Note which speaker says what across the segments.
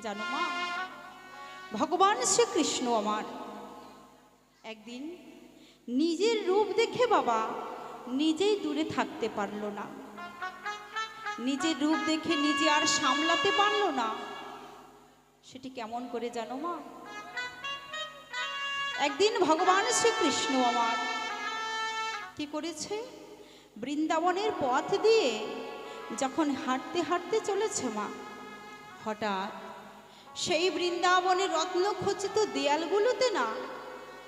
Speaker 1: জানো মা? ভগবান শ্রীকৃষ্ণ আমার। একদিন নিজের রূপ দেখে বাবা নিজেই দূরে থাকতে পারল না। নিজের রূপ দেখে নিজে আর সামলাতে পারল না। সেটি কেমন করে জানো মা? একদিন ভগবান শ্রীকৃষ্ণ আমার কি করেছে? বৃন্দাবনের পথ দিয়ে যখন হাঁটতে হাঁটতে চলেছে মা, হঠাৎ সেই বৃন্দাবনের রত্নখচিত দেয়ালগুলোতে না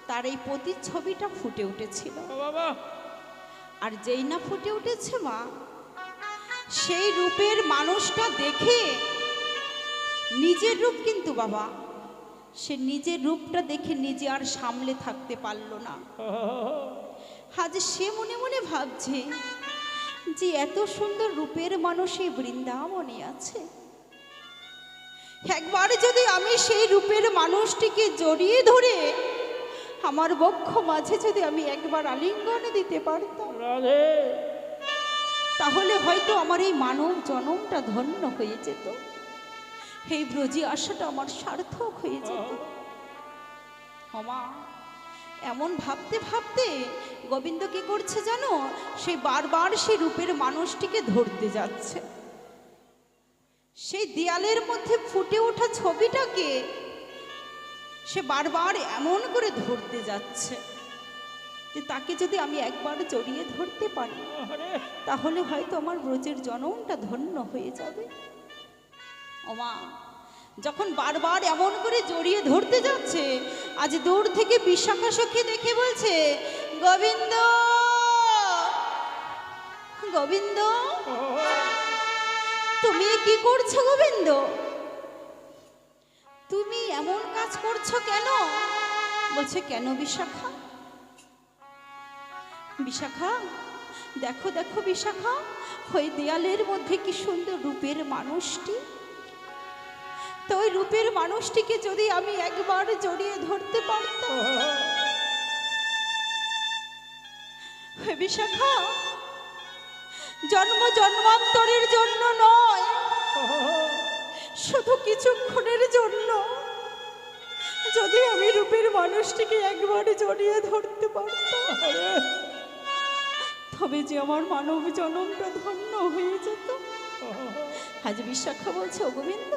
Speaker 1: তার এই প্রতিচ্ছবিটা ফুটে উঠেছিল।
Speaker 2: বাবা।
Speaker 1: আর যেই না ফুটে উঠেছে মা সেই রূপের মানুষটা দেখে নিজের রূপ কিন্তু বাবা সে নিজের রূপটা দেখে নিজে আর সামলে থাকতে পারল না। আজ সে মনে মনে ভাবছে যে এত সুন্দর রূপের মানুষ এই বৃন্দাবনে আছে। একবার যদি আমি সেই রূপের মানুষটিকে জড়িয়ে ধরে আমার বক্ষ মাঝে যদি আমি একবার আলিঙ্গন দিতে পারতাম তাহলে হয়তো আমার এই মানব জনমটা ধন্য হয়ে যেত। এই ব্রজি আশাটা আমার সার্থক হয়ে যেত। হমা এমন ভাবতে ভাবতে গোবিন্দ কি করছে জানো? সেই বারবার সেই রূপের মানুষটিকে ধরতে যাচ্ছে। সেই দেয়ালের মধ্যে ফুটে ওঠা ছবিটাকে সে বারবার এমন করে ধরতে যাচ্ছে যে তাকে যদি আমি একবার জড়িয়ে ধরতে পারি তাহলে হয়তো আমার ব্রজের জনমটা ধন্য হয়ে যাবে। ওমা যখন বারবার এমন করে জড়িয়ে ধরতে যাচ্ছে আজ দূর থেকে বিশাখা সখী দেখে বলছে গোবিন্দ! গোবিন্দ! তুমি কি করছ গোবিন্দ? তুমি এমন কাজ করছ কেন? বলছে, কেন বিশাখা? বিশাখা, দেখো দেখো বিশাখা, ওই দেয়ালের মধ্যে কি সুন্দর রূপের মানুষটি? তো ওই রূপের মানুষটিকে যদি আমি একবার জড়িয়ে ধরতে পারতাম? বিশাখা জন্ম জন্মান্তরের জন্য নয়। শুধু কিছুক্ষণের জন্য। যদি আমি রূপের মানুষটিকে একবার জড়িয়ে ধরতে পারতাম, তবে যে আমার মানব জনমটা ধন্য হয়ে যেত। আজ বিশাখা বলছে "ও গোবিন্দ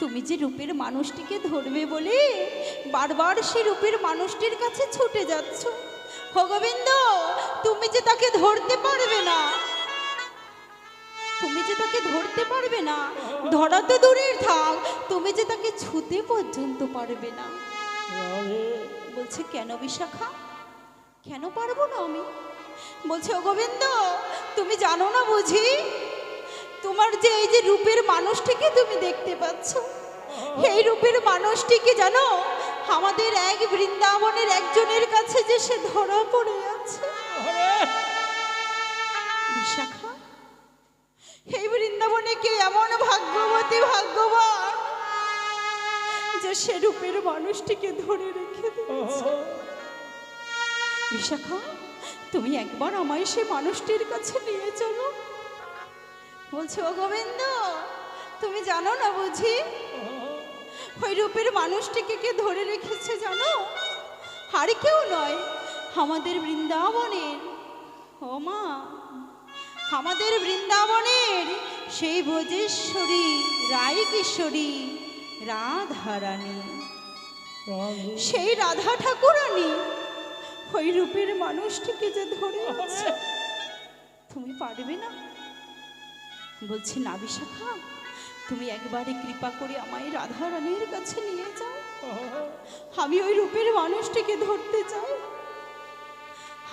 Speaker 1: তুমি যে রূপের মানুষটিকে ধরবে বলে বারবার সে রূপের মানুষটির কাছে ছুটে যাচ্ছ। গোবিন্দ তুমি যে তাকে ধরতে পারবে না তুমি যে তাকে ধরতে পারবে না ধরা তো দূরের থাক তুমি যে তাকে ছুতে পর্যন্ত পারবে না। বলছে কেন বিশাখা? কেন পারব না আমি? বলছে ও গোবিন্দ তুমি জানো না বুঝি? তোমার যে এই যে রূপের মানুষটিকে তুমি দেখতে পাচ্ছ এই রূপের মানুষটিকে জানো? আমাদের এক বৃন্দাবনের একজনের কাছে যে সে ধরা পড়ে আছে। বিশাখা এই বৃন্দাবনে কে এমন ভাগ্যবতী ভাগ্যবান যে সে রূপের মানুষটিকে ধরে রেখে বিশাখা, তুমি একবার আমায় সে মানুষটির কাছে নিয়ে চলো। বলছো গোবিন্দ, তুমি জানো না বুঝি? ওই রূপের মানুষটিকে কে ধরে রেখেছে জানো? আর কেউ নয় আমাদের বৃন্দাবনের। ও মা আমাদের বৃন্দাবনের সেই ব্রজেশ্বরী রায় কিশোরী রাধারানী সেই রাধা ঠাকুরানী ওই রূপের মানুষটিকে যে ধরে তুমি পারবে না? বলছি না বিশাখা তুমি একবারে কৃপা করে আমায় রাধা রানীর কাছে নিয়ে যাও। আমি ওই রূপের মানুষটিকে ধরতে চাই।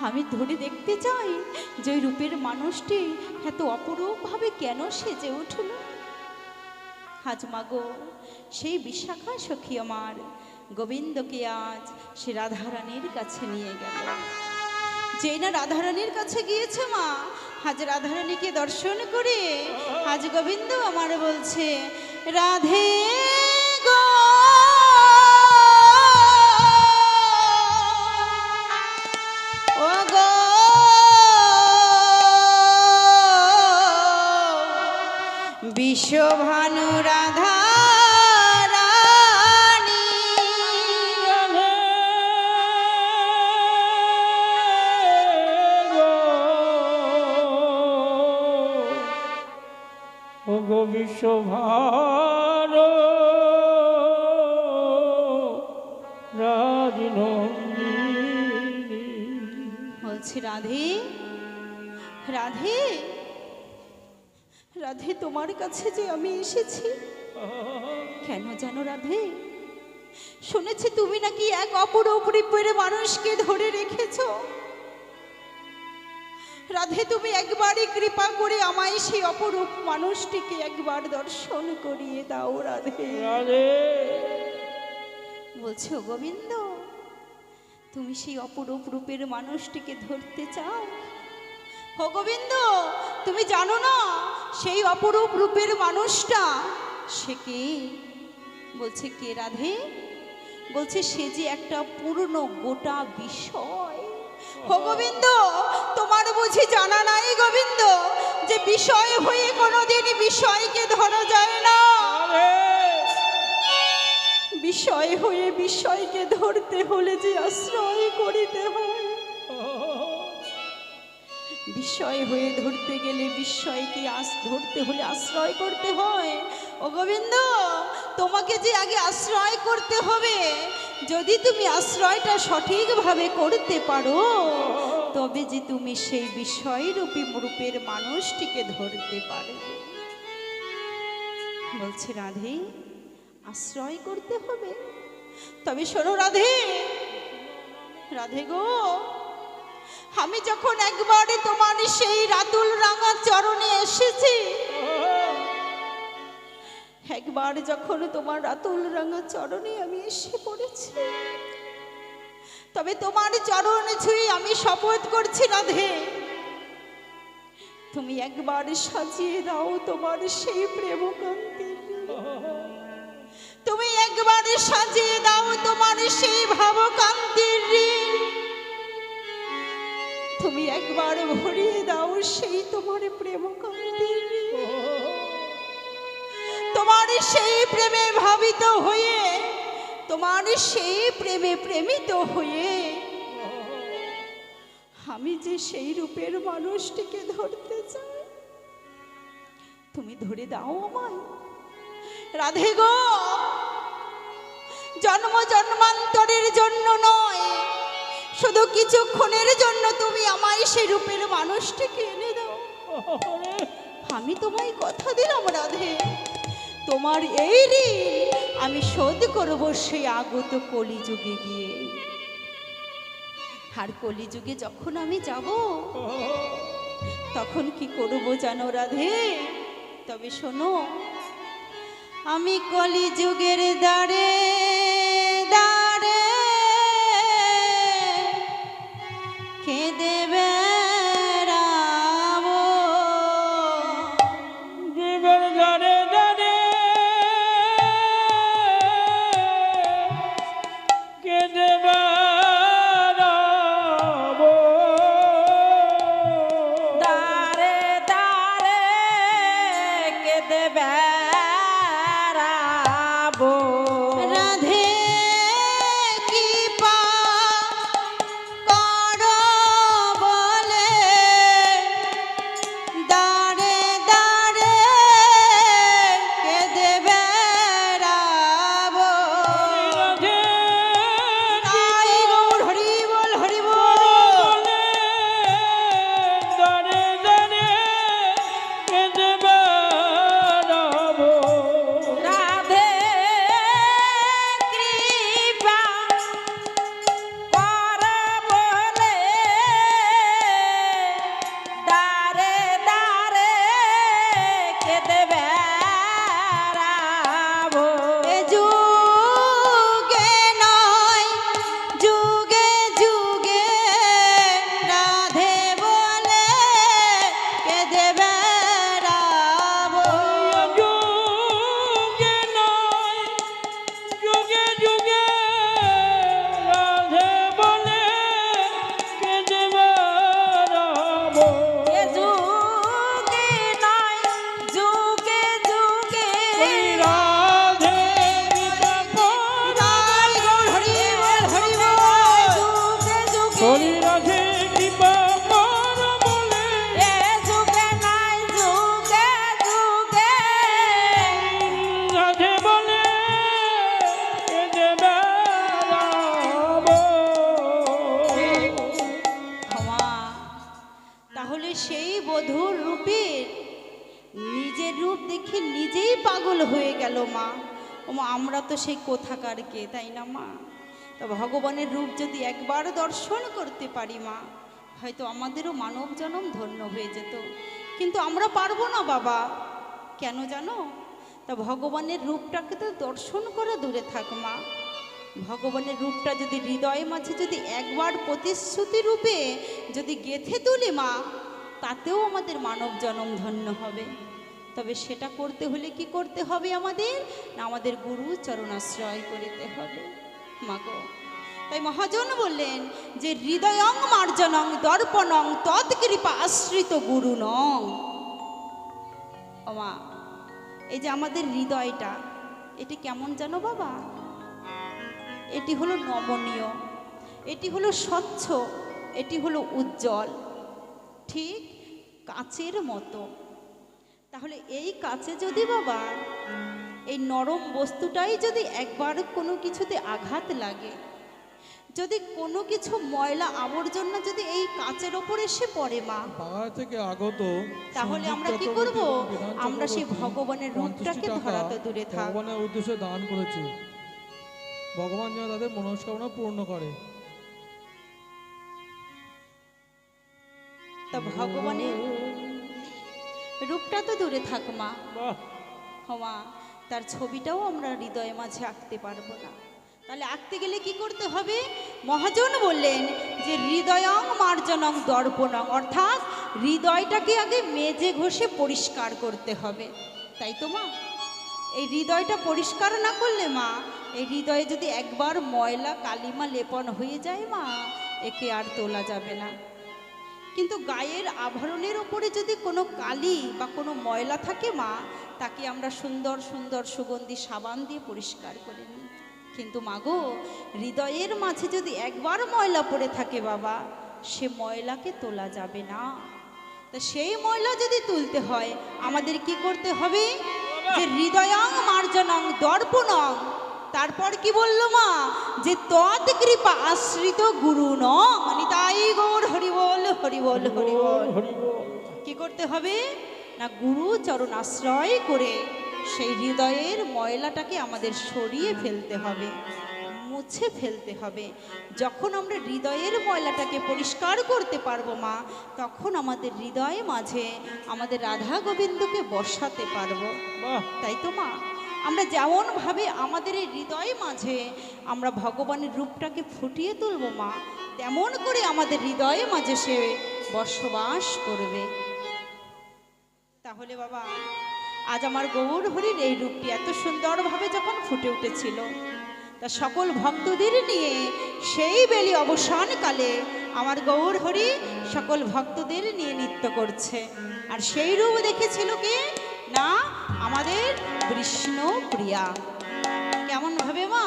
Speaker 1: আমি ধরে দেখতে চাই যে ওই রূপের মানুষটি এত অপরূপভাবে কেন সেজে উঠল। আজ মাগো সেই বিশাখা সখী আমার গোবিন্দকে আজ সে রাধারানীর কাছে নিয়ে গেল। যেই না রাধারানীর কাছে গিয়েছে মা আজ রাধারানীকে দর্শন করে আজ গোবিন্দ আমার বলছে রাধে গো তোমার কাছে যে আমি এসেছি। কেন জানো রাধে শুনেছি তুমি নাকি এক অপরূপ রূপের মানুষকে ধরে রেখেছ। রাধে তুমি একবারই কৃপা করে আমায় সেই অপরূপ মানুষটিকে একবার দর্শন করিয়ে দাও রাধে। বলছো গোবিন্দ তুমি সেই অপরূপ রূপের মানুষটিকে ধরতে চাও? ও গোবিন্দ তুমি জানো না সেই অপরূপ রূপের মানুষটা? সে কে? বলছে কে রাধে? বলছে সে যে একটা পুরনো গোটা বিষয়। ও গোবিন্দ তোমার বুঝি জানা নাই গোবিন্দ যে বিষয় হয়ে কোনোদিন বিষয়কে ধরা যায় না। বিষয় হয়ে বিষয়কে ধরতে হলে যে আশ্রয় করিতে হয় বিষয় হয়ে ধরতে গেলে বিস্ময়কে আস, ধরতে হলে আশ্রয় করতে হয়। ও গোবিন্দ, তোমাকে যে আগে আশ্রয় করতে হবে, যদি তুমি আশ্রয়টা সঠিকভাবে করতে পারো, তবে যে তুমি সেই বিষয়রূপী রূপের মানুষটিকে ধরতে পারবে। বলছে রাধে, আশ্রয় করতে হবে? তবে শোনো রাধে রাধে গো আমি যখন একবারে তোমার সেই রাতুল রাঙা চরণে এসেছি, একবার যখন তোমার রাতুল রাঙা চরণে আমি এসে পড়েছি, তবে তোমার চরণ ছুঁয়ে আমি শপথ করছি রাধে। তুমি একবার সাজিয়ে দাও তোমার সেই প্রেমকান্তি। তুমি একবার সাজিয়ে দাও তোমার সেই ভাবকান্তির ঋণ। তুমি একবার ভরিয়ে দাও সেই তোমার ঋণ। তোমার সেই প্রেমে ভাবিত হয়ে, তোমার সেই প্রেমে প্রেমিত হয়ে, আমি যে সেই রূপের মানুষটিকে ধরতে চাই, তুমি ধরে দাও আমায় রাধে গো, জন্ম জন্মান্তরের জন্য নয় শুধু কিছুক্ষণের জন্য তুমি আমায় সেই রূপের মানুষটিকে এনে দাও। আমি তোমায় কথা দিলাম রাধে। তোমার এই ঋণ আমি শোধ করব সেই আগত কলিযুগে গিয়ে। আর কলিযুগে যখন আমি যাব তখন কি করব জানো রাধে? তবে শোনো আমি কলিযুগের দ্বারে কেঁদে বেড়াবো। ক্ষমা। তাহলে সেই বধূর রূপের নিজের রূপ দেখে নিজেই পাগল হয়ে গেল মা। ও আমরা তো সেই কোথাকার কে তাই না মা? তা ভগবানের রূপ যদি একবার দর্শন করতে পারি মা, হয়তো আমাদেরও মানব জনম ধন্য হয়ে যেত। কিন্তু আমরা পারব না বাবা। কেন জানো? তা ভগবানের রূপটাকে তো দর্শন করা দূরে থাক মা। ভগবানের রূপটা যদি হৃদয়ে মাঝে যদি একবার প্রতিশ্রুতি রূপে যদি গেথে তুলি মা, তাতেও আমাদের মানব জনম ধন্য হবে। তবে সেটা করতে হলে কি করতে হবে আমাদের? না আমাদের গুরু চরণাশ্রয় করিতে হবে। মাগো। তাই মহাজন বললেন যে হৃদয়ং, মার্জনং, দর্পণং তৎকৃপা আশ্রিত গুরু নং। মা এই যে আমাদের হৃদয়টা, এটি কেমন জানো বাবা? এটি হলো নমনীয়, এটি হলো স্বচ্ছ, এটি হলো উজ্জ্বল, ঠিক কাচের মতো। তাহলে এই কাছে যদি বাবা এই নরম বস্তুটাই যদি একবার কোনো কিছুতে আঘাত লাগে যদি কোনো কিছু ময়লা আবর্জনা যদি এই কাচের ওপর এসে পড়ে মা
Speaker 3: থেকে আগত
Speaker 1: তাহলে আমরা কি করব? আমরা সেই ভগবানের রূপটাকে
Speaker 3: 50 টাকা
Speaker 1: ধরা তো দূরে থাক।
Speaker 3: ভগবানের উদ্দেশ্যে দান করেছি ভগবান যেন তাদের মনস্কামনা পূর্ণ করে
Speaker 1: তা ভগবানের রূপটা তো দূরে থাক মা হমা তার ছবিটাও আমরা হৃদয়ে মাঝে আঁকতে পারব না। তাহলে আঁকতে গেলে কি করতে হবে? মহাজন বললেন যে, হৃদয়ং মার্জনং দর্পণং। অর্থাৎ হৃদয়টাকে আগে মেজে ঘষে পরিষ্কার করতে হবে। তাই তো মা? এই হৃদয়টা পরিষ্কার না করলে মা, এই হৃদয়ে যদি একবার ময়লা, কালিমা লেপন হয়ে যায় মা, একে আর তোলা যাবে না। কিন্তু গায়ের আভরণের ওপরে যদি কোনো কালি বা কোনো ময়লা থাকে মা তাকে আমরা সুন্দর সুন্দর সুগন্ধি সাবান দিয়ে পরিষ্কার করে নিই। কিন্তু মাগো হৃদয়ের মাঝে যদি একবার ময়লা পড়ে থাকে বাবা সে ময়লাকে তোলা যাবে না। তা সেই ময়লা যদি তুলতে হয় আমাদের কি করতে হবে? যে হৃদয়াং মার্জনং দর্পণং। তারপর কি বলল মা? যে তৎ কৃপা আশ্রিত গুরু ন নিতাই গৌর হরিবল হরিবল হরিবল
Speaker 2: হরি বল
Speaker 1: কি করতে হবে? না গুরু চরণ আশ্রয় করে সেই হৃদয়ের ময়লাটাকে আমাদের সরিয়ে ফেলতে হবে মুছে ফেলতে হবে। যখন আমরা হৃদয়ের ময়লাটাকে পরিষ্কার করতে পারব মা তখন আমাদের হৃদয়ে মাঝে আমাদের রাধা গোবিন্দকে বসাতে পারব। তাই তো মা? আমরা যেমনভাবে আমাদের এই হৃদয় মাঝে আমরা ভগবানের রূপটাকে ফুটিয়ে তুলব মা, তেমন করে আমাদের হৃদয়ে মাঝে সে বসবাস করবে। তাহলে বাবা, আজ আমার গৌর হরির এই রূপটি এত সুন্দরভাবে যখন ফুটে উঠেছিল, তা সকল ভক্তদের নিয়ে সেই বেলি অবসানকালে আমার গৌর হরি সকল ভক্তদের নিয়ে নৃত্য করছে। আর সেই রূপ দেখেছিল কে? না আমাদের কৃষ্ণ প্রিয়া। কেমন ভাবে মা?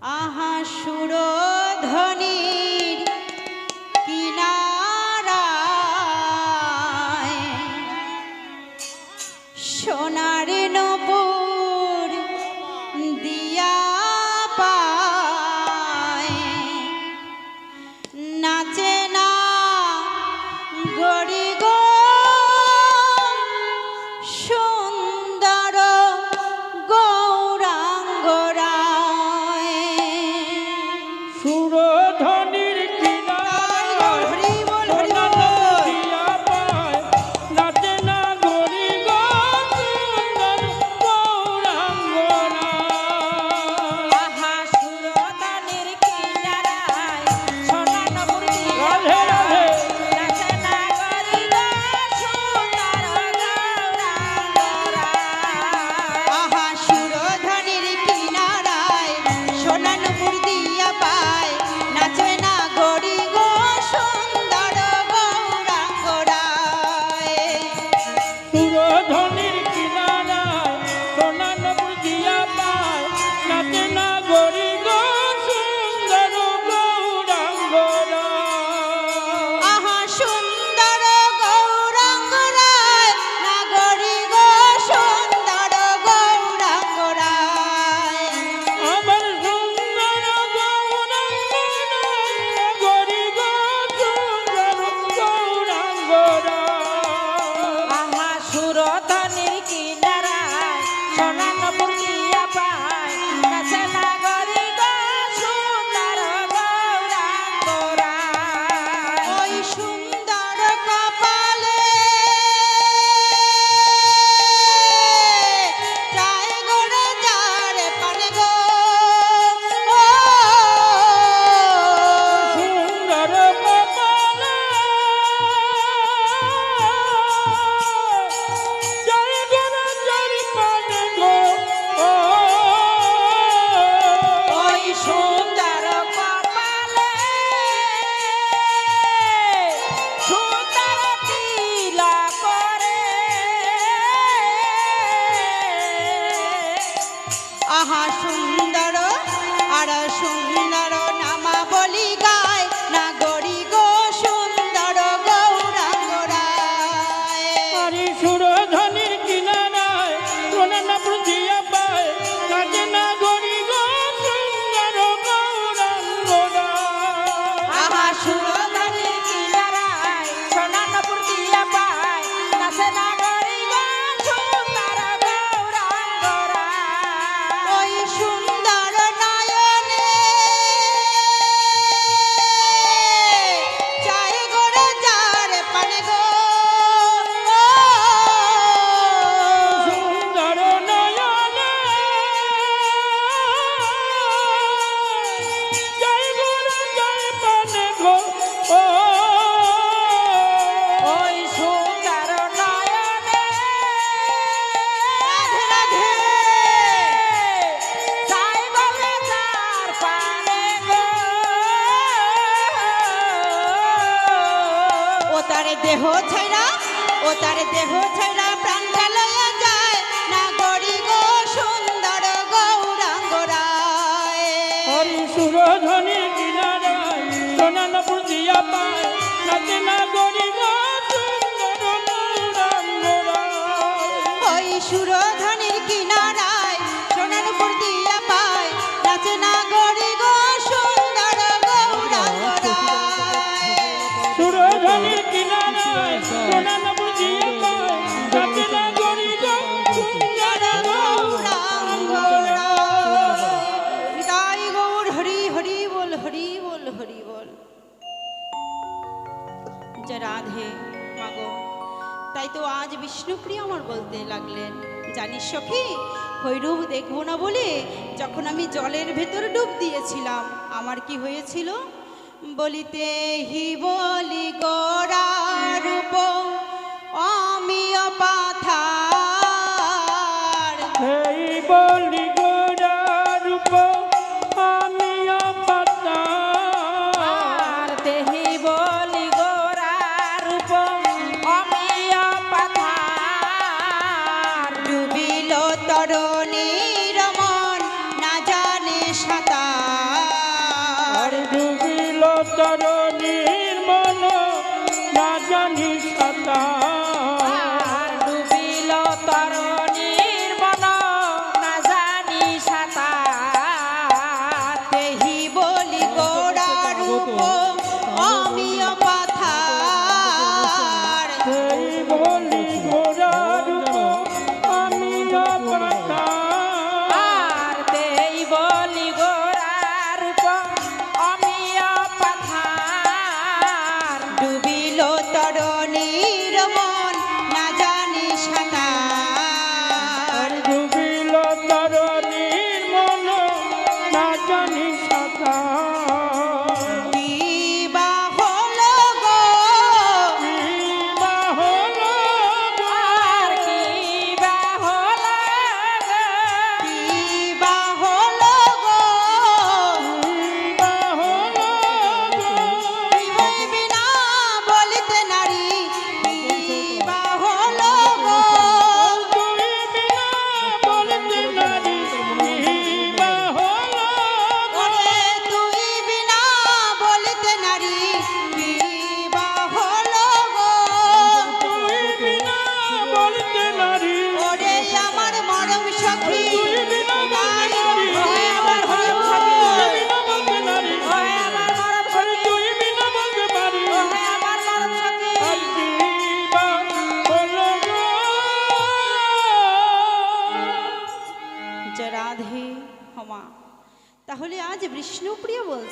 Speaker 1: আহা সুরধ্বনির সুপ্রিয় আমার বলতে লাগলেন, জানিস সখী, ভৈরব দেখব না বলে যখন আমি জলের ভেতর ডুব দিয়েছিলাম, আমার কি হয়েছিল? বলিতে হি বলি, গড়ার রূপ,
Speaker 2: আমি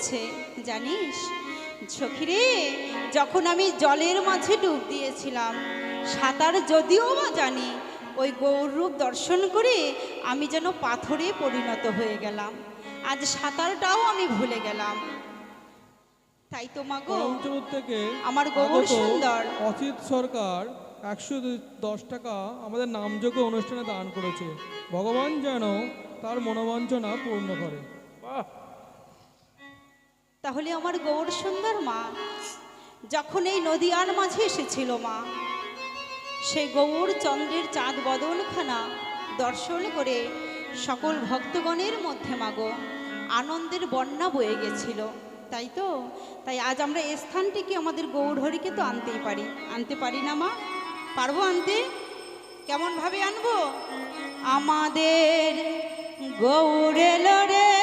Speaker 1: বলছে জানিস? সখিরে যখন আমি জলের মাঝে ডুব দিয়েছিলাম সাঁতার যদিও বা জানি ওই গৌরূপ দর্শন করে আমি যেন পাথরে পরিণত হয়ে গেলাম। আজ সাঁতারটাও আমি ভুলে গেলাম। তাই তো
Speaker 3: মা থেকে
Speaker 1: আমার গৌর সুন্দর।
Speaker 3: অচিত সরকার একশো দশ টাকা আমাদের নামযোগ্য অনুষ্ঠানে দান করেছে। ভগবান যেন তার মনোবাঞ্চনা পূর্ণ করে।
Speaker 2: বাহ!
Speaker 1: তাহলে আমার গৌর সুন্দর মা, যখন এই নদীয়ার মাঝে এসেছিল মা সেই গৌর চন্দ্রের চাঁদ বদলখানা দর্শন করে সকল ভক্তগণের মধ্যে মাগো আনন্দের বন্যা বয়ে গেছিল। তাই তো? তাই আজ আমরা এই স্থানটিকে আমাদের গৌরহরিকে তো আনতেই পারি। আনতে পারি না মা? পারব আনতে? কেমনভাবে আনব? আমাদের
Speaker 2: গৌরে
Speaker 4: রে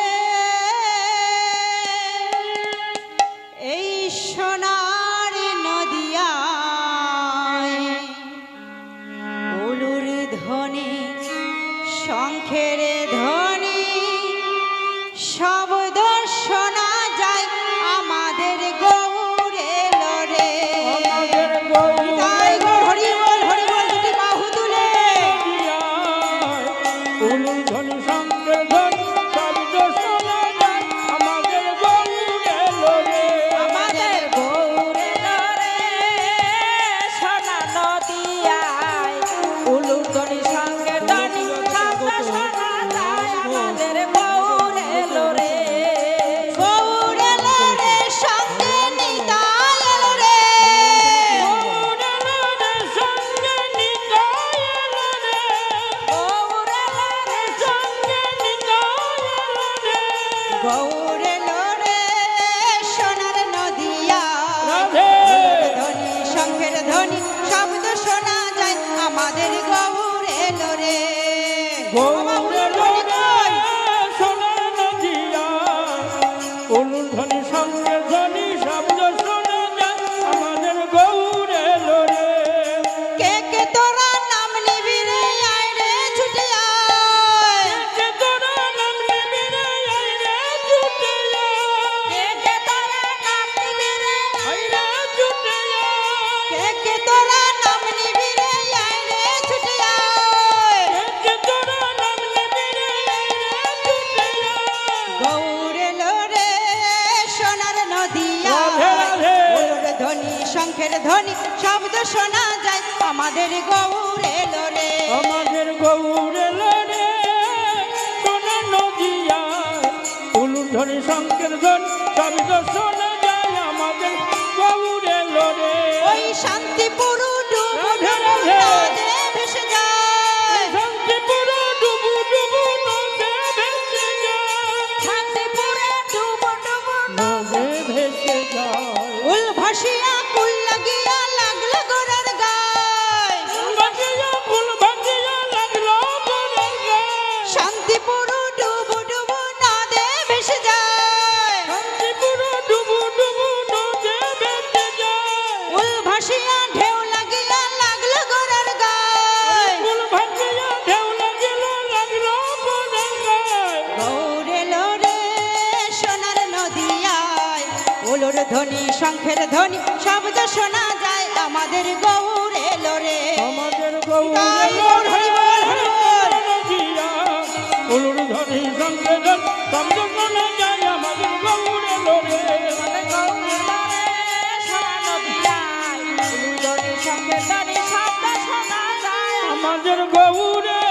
Speaker 2: গৌরে ধ্বনি শঙ্কের ধ্বনি শব্দ শোনা যায় আমাদের। গৌরে লোরে
Speaker 1: ওই শান্তিপুর ওলোর ধ্বনি শঙ্খের ধ্বনি শব্দ শোনা যায় আমাদের রে
Speaker 2: আমাদের গৌর
Speaker 1: হরি হরি
Speaker 2: ধ্বনি শব্দ শোনা যায় আমাদের
Speaker 4: আমাদের গৌরেল রে
Speaker 2: আমাদের গৌরে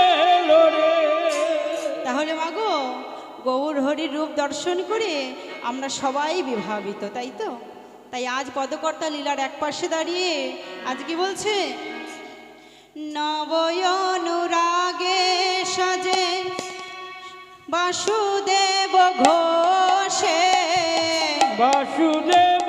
Speaker 2: লোরে
Speaker 1: তাহলে মাগো গৌর হরির রূপ দর্শন করে আমরা সবাই বিভাবিত, তাই তো? তাই আজ পদকর্তা লীলার এক পাশে দাঁড়িয়ে আজ কি বলছে? নবয়নুরাগে সাজে বাসুদেব ঘোষে।
Speaker 2: বাসুদেব